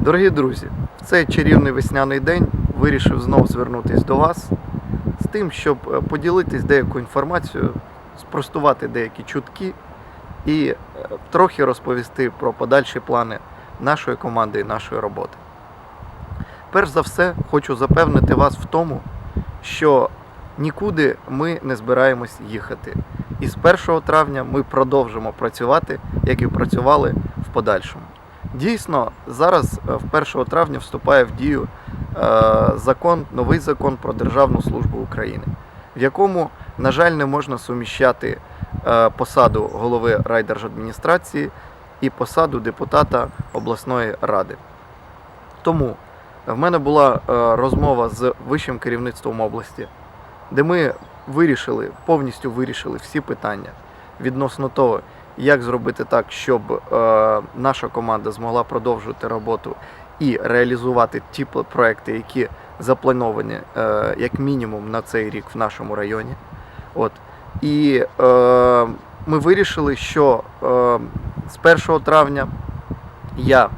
Дорогі друзі, в цей чарівний весняний день вирішив знову звернутися до вас з тим, щоб е, поділитись деякою інформацією, спростувати деякі чутки і е, трохи розповісти про подальші плани нашої команди і нашої роботи. Перш за все, хочу запевнити вас в тому, що нікуди ми не збираємось їхати. І з 1 травня ми продовжимо працювати, як і працювали в подальшому. Дійсно, зараз е, в 1 травня вступає в дію е, закон, новий закон про Державну службу України, в якому, на жаль, не можна суміщати е, посаду голови райдержадміністрації і посаду депутата обласної ради. Тому в мене була розмова з вищим керівництвом області, де ми вирішили, повністю вирішили всі питання відносно того, як зробити так, щоб е, наша команда змогла продовжувати роботу і реалізувати ті проекти, які заплановані е, як мінімум на цей рік в нашому районі. От. І е, ми вирішили, що е, з 1 травня я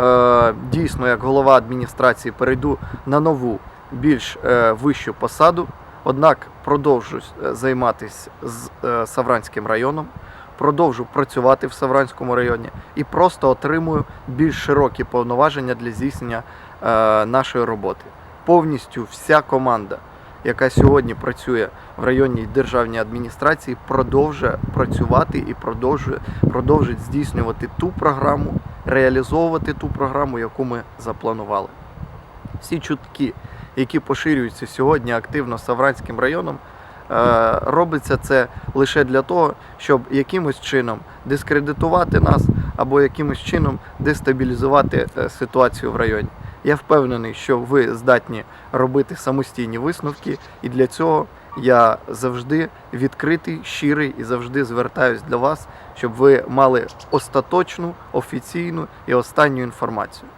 е, дійсно як голова адміністрації перейду на нову, більш е, вищу посаду, однак продовжу е, займатися з е, Савранським районом, продовжу працювати в Савранському районі і просто отримую більш широкі повноваження для здійснення е, нашої роботи. Повністю вся команда, яка сьогодні працює в районній державній адміністрації, продовжує працювати і продовжує продовжить здійснювати ту програму, реалізовувати ту програму, яку ми запланували. Всі чутки, які поширюються сьогодні активно Савранським районом, робиться це лише для того, щоб якимось чином дискредитувати нас або якимось чином дестабілізувати е, ситуацію в районі. Я впевнений, що ви здатні робити самостійні висновки, і для цього я завжди відкритий, щирий і завжди звертаюсь до вас, щоб ви мали остаточну, офіційну і останню інформацію.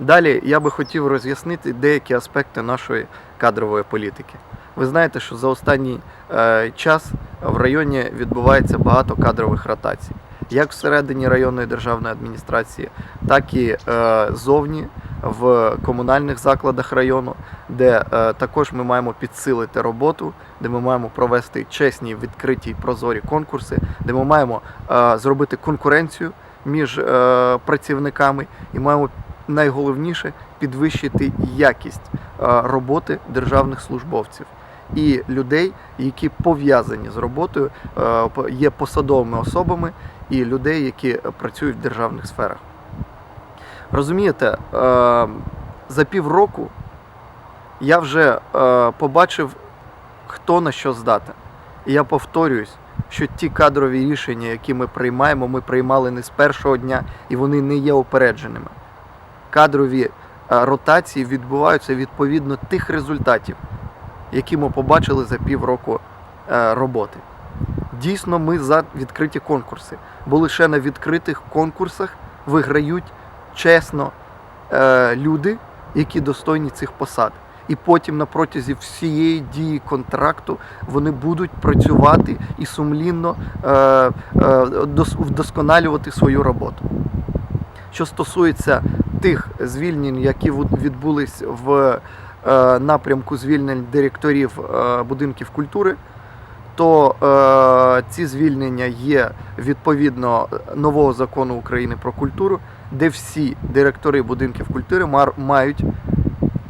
Далі я би хотів роз'яснити деякі аспекти нашої кадрової політики. Ви знаєте, що за останній е, час в районі відбувається багато кадрових ротацій, як всередині районної державної адміністрації, так і е, зовні в комунальних закладах району, де е, також ми маємо підсилити роботу, де ми маємо провести чесні, відкриті прозорі конкурси, де ми маємо е, зробити конкуренцію між е, працівниками і маємо найголовніше підвищити якість е, роботи державних службовців і людей, які пов'язані з роботою, е, є посадовими особами і людей, які працюють в державних сферах. Розумієте, е, за півроку я вже е, побачив, хто на що здатен. І я повторююсь, що ті кадрові рішення, які ми приймаємо, ми приймали не з першого дня, і вони не є упередженими. Кадрові ротації відбуваються відповідно тих результатів, які ми побачили за півроку е, роботи. Дійсно, ми за відкриті конкурси, бо лише на відкритих конкурсах виграють чесно е, люди, які достойні цих посад. І потім на протязі всієї дії контракту вони будуть працювати і сумлінно е, е, дос- вдосконалювати свою роботу. Що стосується тих звільнень, які відбулись в напрямку звільнень директорів е, будинків культури, то е, ці звільнення є відповідно нового закону України про культуру, де всі директори будинків культури мають,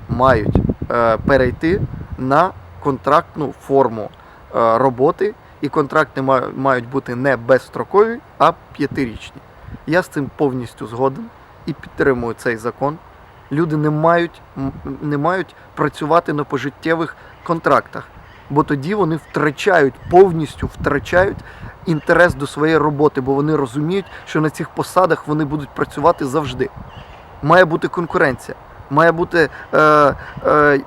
мають е, перейти на контрактну форму е, роботи, і контракти ма- мають бути не безстрокові, а п'ятирічні. Я з цим повністю згоден і підтримую цей закон. Люди не мають, не мають працювати на пожиттєвих контрактах, бо тоді вони втрачають повністю втрачають інтерес до своєї роботи, бо вони розуміють, що на цих посадах вони будуть працювати завжди. Має бути конкуренція, має бути е, е,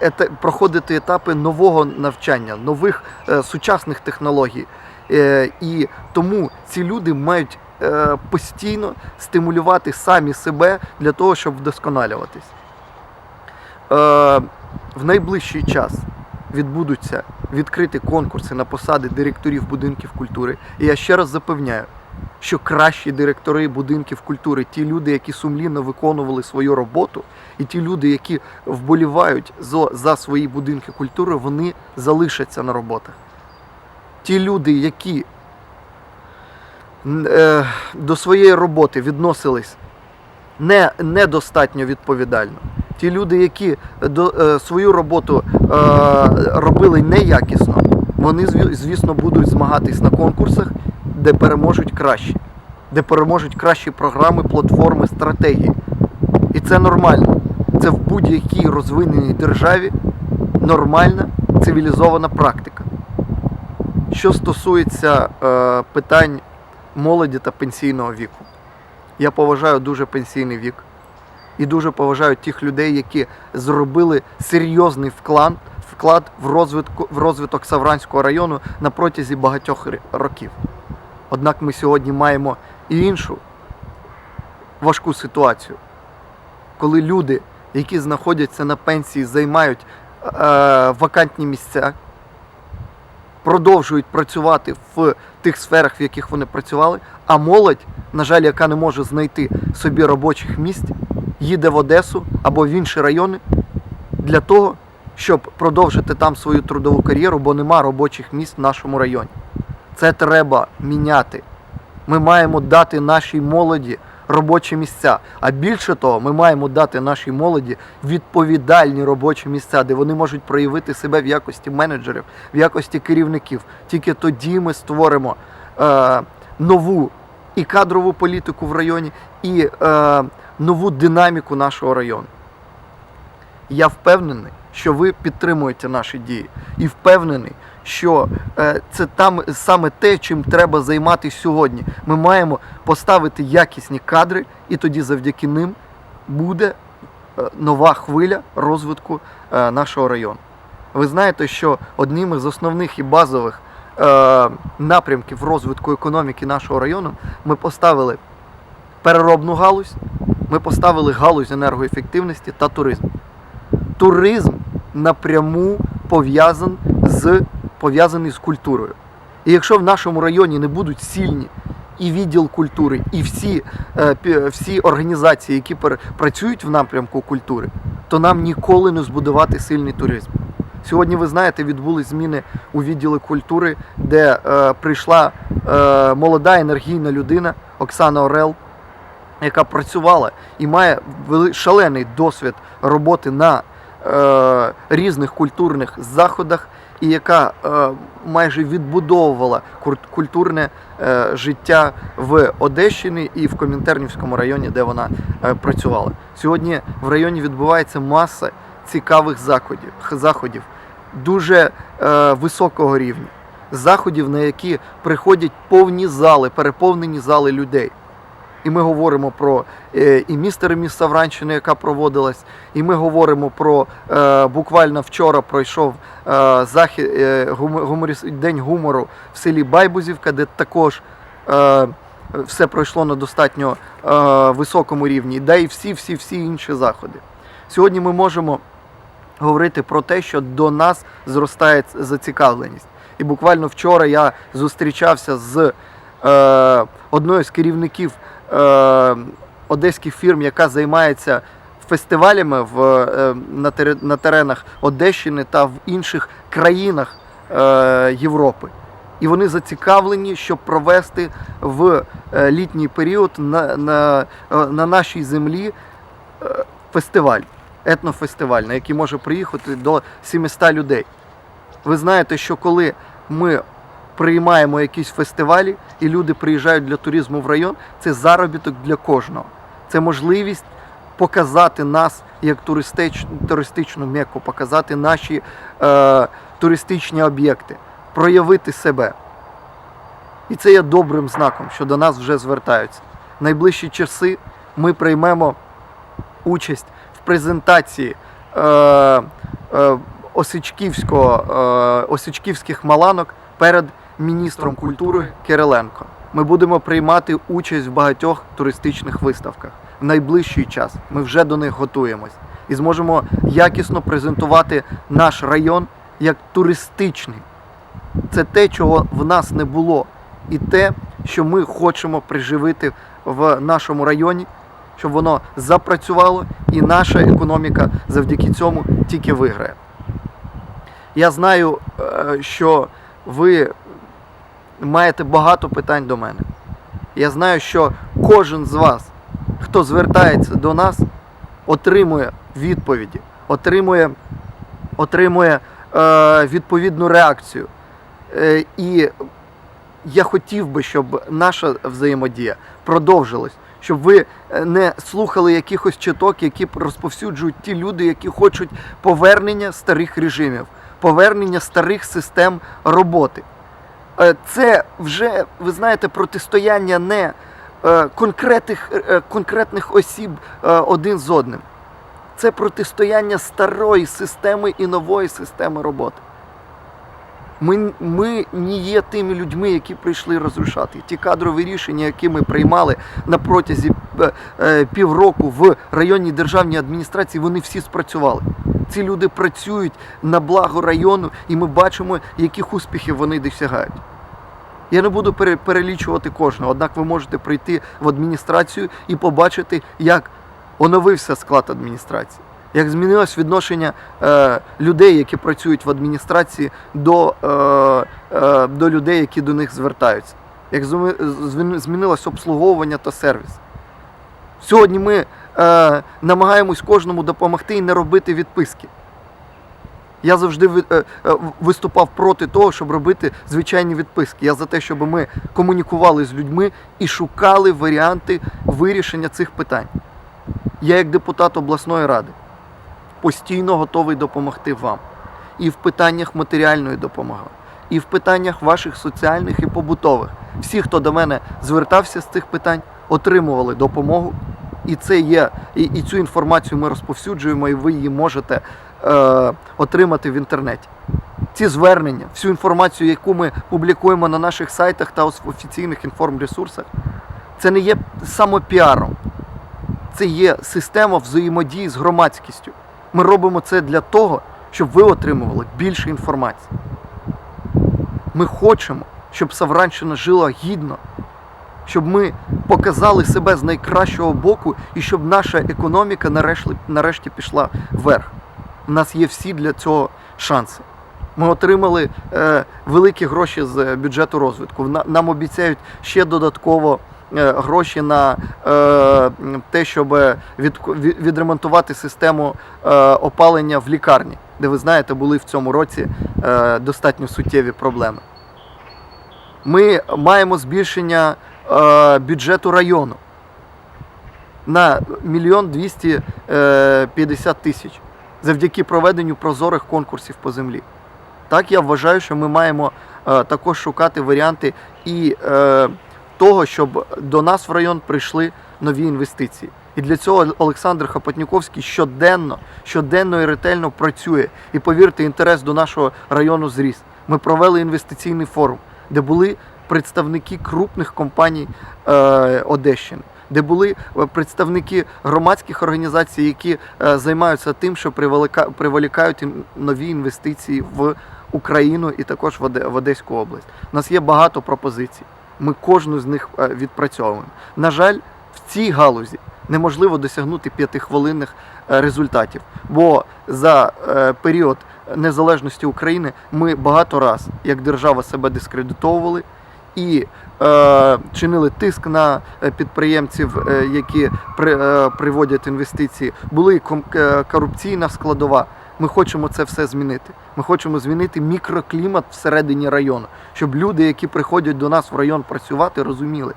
ете- проходити етапи нового навчання, нових е, сучасних технологій. Е, і тому ці люди мають е, постійно стимулювати самі себе для того, щоб вдосконалюватись. Е, в найближчий час відбудуться відкриті конкурси на посади директорів будинків культури. І я ще раз запевняю, що кращі директори будинків культури, ті люди, які сумлінно виконували свою роботу, і ті люди, які вболівають за, свої будинки культури, вони залишаться на роботах. Ті люди, які е, до своєї роботи відносились не, недостатньо відповідально. Ті люди, які до, е, свою роботу е, робили неякісно, вони, звісно, будуть змагатись на конкурсах, де переможуть кращі, де переможуть кращі програми, платформи, стратегії. І це нормально. Це в будь-якій розвиненій державі нормальна цивілізована практика. Що стосується е, питань молоді та пенсійного віку, я поважаю дуже пенсійний вік і дуже поважаю тих людей, які зробили серйозний вклад, вклад в, розвитку, в розвиток Савранського району на протязі багатьох років. Однак ми сьогодні маємо і іншу важку ситуацію, коли люди, які знаходяться на пенсії, займають е, вакантні місця, продовжують працювати в тих сферах, в яких вони працювали, а молодь, на жаль, яка не може знайти собі робочих місць, їде в Одесу або в інші райони для того, щоб продовжити там свою трудову кар'єру, бо нема робочих місць в нашому районі. Це треба міняти. Ми маємо дати нашій молоді робочі місця. А більше того, ми маємо дати нашій молоді відповідальні робочі місця, де вони можуть проявити себе в якості менеджерів, в якості керівників. Тільки тоді ми створимо е, нову і кадрову політику в районі, і е, нову динаміку нашого району. Я впевнений, що ви підтримуєте наші дії, і впевнений, що е, це там саме те, чим треба займатися сьогодні. Ми маємо поставити якісні кадри, і тоді завдяки ним буде е, нова хвиля розвитку е, нашого району. Ви знаєте, що одним із основних і базових напрямків розвитку економіки нашого району ми поставили переробну галузь, ми поставили галузь енергоефективності та туризм. Туризм напряму пов'язан з, пов'язаний з культурою. І якщо в нашому районі не будуть сильні і відділ культури, і всі, е, всі організації, які працюють в напрямку культури, то нам ніколи не збудувати сильний туризм. Сьогодні, ви знаєте, відбулись зміни у відділі культури, де е, прийшла е, молода енергійна людина Оксана Орел, яка працювала і має шалений досвід роботи на е, різних культурних заходах, і яка е, майже відбудовувала культурне е, життя в Одещині і в Комінтернівському районі, де вона е, працювала. Сьогодні в районі відбувається маса цікавих заходів, заходів дуже високого рівня. Заходів, на які приходять повні зали, переповнені зали людей. І ми говоримо про е, і містер і міс Савранщини, яка проводилась, і ми говоримо про е, буквально вчора пройшов е, захід, день гумору в селі Байбузівка, де також все пройшло на достатньо високому рівні, де і всі, всі, всі інші заходи. Сьогодні ми можемо говорити про те, що до нас зростає зацікавленість. І буквально вчора я зустрічався з одною з керівників одеських фірм, яка займається фестивалями в, е, на, на теренах Одещини та в інших країнах е, Європи. І вони зацікавлені, щоб провести в е, літній період на, на, е, на нашій землі е, фестиваль, етнофестиваль, на який може приїхати до 700 людей. Ви знаєте, що коли ми приймаємо якісь фестивалі і люди приїжджають для туризму в район, це заробіток для кожного. Це можливість показати нас як туристич, туристичну мекку, показати наші е, туристичні об'єкти, проявити себе. І це є добрим знаком, що до нас вже звертаються. Найближчі часи ми приймемо участь в презентації е, е, Осичківського, е, Осичківських маланок перед міністром культури Кириленко. Ми будемо приймати участь в багатьох туристичних виставках. В найближчий час ми вже до них готуємось і зможемо якісно презентувати наш район як туристичний. Це те, чого в нас не було і те, що ми хочемо приживити в нашому районі, щоб воно запрацювало, і наша економіка завдяки цьому тільки виграє. Я знаю, е, що ви маєте багато питань до мене. Я знаю, що кожен з вас, хто звертається до нас, отримує відповіді, отримує, отримує е, відповідну реакцію. Е, і я хотів би, щоб наша взаємодія продовжилась, щоб ви е, не слухали якихось чуток, які розповсюджують ті люди, які хочуть повернення старих режимів, повернення старих систем роботи. Е, Це вже, ви знаєте, протистояння не е, конкретних, е, конкретних осіб один з одним. Це протистояння старої системи і нової системи роботи. Ми, ми не є тими людьми, які прийшли розрушати. Ті кадрові рішення, які ми приймали на протязі е, е, півроку в районній державній адміністрації, вони всі спрацювали. Ці люди працюють на благо району, і ми бачимо, яких успіхів вони досягають. Я не буду пере- перелічувати кожного, однак ви можете прийти в адміністрацію і побачити, як оновився склад адміністрації, як змінилось відношення е, людей, які працюють в адміністрації, до, е, е, до людей, які до них звертаються, як змінилось обслуговування та сервіс. Сьогодні ми е, намагаємось кожному допомогти і не робити відписки. Я завжди е, е, виступав проти того, щоб робити звичайні відписки. Я за те, щоб ми комунікували з людьми і шукали варіанти вирішення цих питань. Я, як депутат обласної ради, постійно готовий допомогти вам і в питаннях матеріальної допомоги, і в питаннях ваших соціальних і побутових. Всі, хто до мене звертався з цих питань, отримували допомогу. І це є, і, і цю інформацію ми розповсюджуємо, і ви її можете е, отримати в інтернеті. Ці звернення, всю інформацію, яку ми публікуємо на наших сайтах та ос- офіційних інформресурсах, це не є самопіаром, це є система взаємодії з громадськістю. Ми робимо це для того, щоб ви отримували більше інформації. Ми хочемо, щоб Савранщина жила гідно, щоб ми показали себе з найкращого боку і щоб наша економіка нарешті, нарешті пішла вверх. У нас є всі для цього шанси. Ми отримали е, великі гроші з е, бюджету розвитку. Нам обіцяють ще додатково гроші на е, те, щоб від, від- відремонтувати систему е, опалення в лікарні, де ви знаєте, були в цьому році е, достатньо суттєві проблеми. Ми маємо збільшення е, бюджету району на мільйон двісті е, п'ятдесят тисяч завдяки проведенню прозорих конкурсів по землі. Так, я вважаю, що ми маємо е, також шукати варіанти і е, того, щоб до нас в район прийшли нові інвестиції. І для цього Олександр Хапотніковський щоденно, щоденно і ретельно працює. І повірте, інтерес до нашого району зріс. Ми провели інвестиційний форум, де були представники крупних компаній е, Одещини, де були е, представники громадських організацій, які е, займаються тим, що приволіка- приволікають нові інвестиції в Україну і також в Одеську область. У нас є багато пропозицій. Ми кожну з них е, відпрацьовуємо. На жаль, в цій галузі неможливо досягнути п'ятихвилинних е, результатів, бо за е, період незалежності України ми багато раз як держава себе дискредитовували і е, чинили тиск на підприємців, е, які при, е, приводять інвестиції. Були ком- корупційна складова. Ми хочемо це все змінити. Ми хочемо змінити мікроклімат всередині району, щоб люди, які приходять до нас в район працювати, розуміли,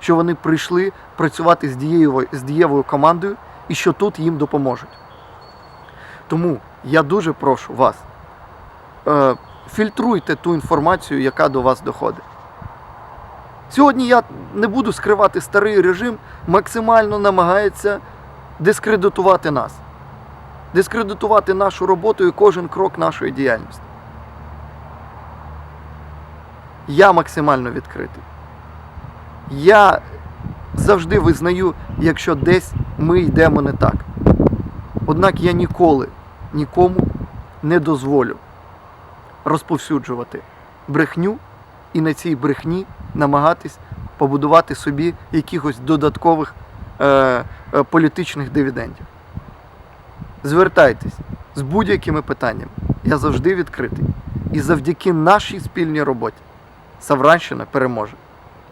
що вони прийшли працювати з дієвою, з дієвою командою і що тут їм допоможуть. Тому я дуже прошу вас, е, фільтруйте ту інформацію, яка до вас доходить. Сьогодні я не буду скривати старий режим, максимально намагається дискредитувати нас, дискредитувати нашу роботу і кожен крок нашої діяльності. Я максимально відкритий. Я завжди визнаю, якщо десь ми йдемо не так. Однак я ніколи нікому не дозволю розповсюджувати брехню і на цій брехні намагатись побудувати собі якихось додаткових е, е, політичних дивідендів. Звертайтесь з будь-якими питаннями. Я завжди відкритий. І завдяки нашій спільній роботі Савранщина переможе.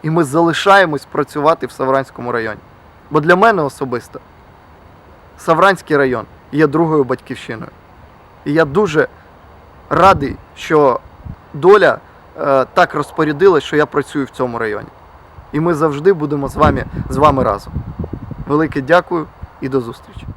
І ми залишаємось працювати в Савранському районі. Бо для мене особисто Савранський район є другою батьківщиною. І я дуже радий, що доля е, так розпорядилась, що я працюю в цьому районі. І ми завжди будемо з вами, з вами разом. Велике дякую і до зустрічі.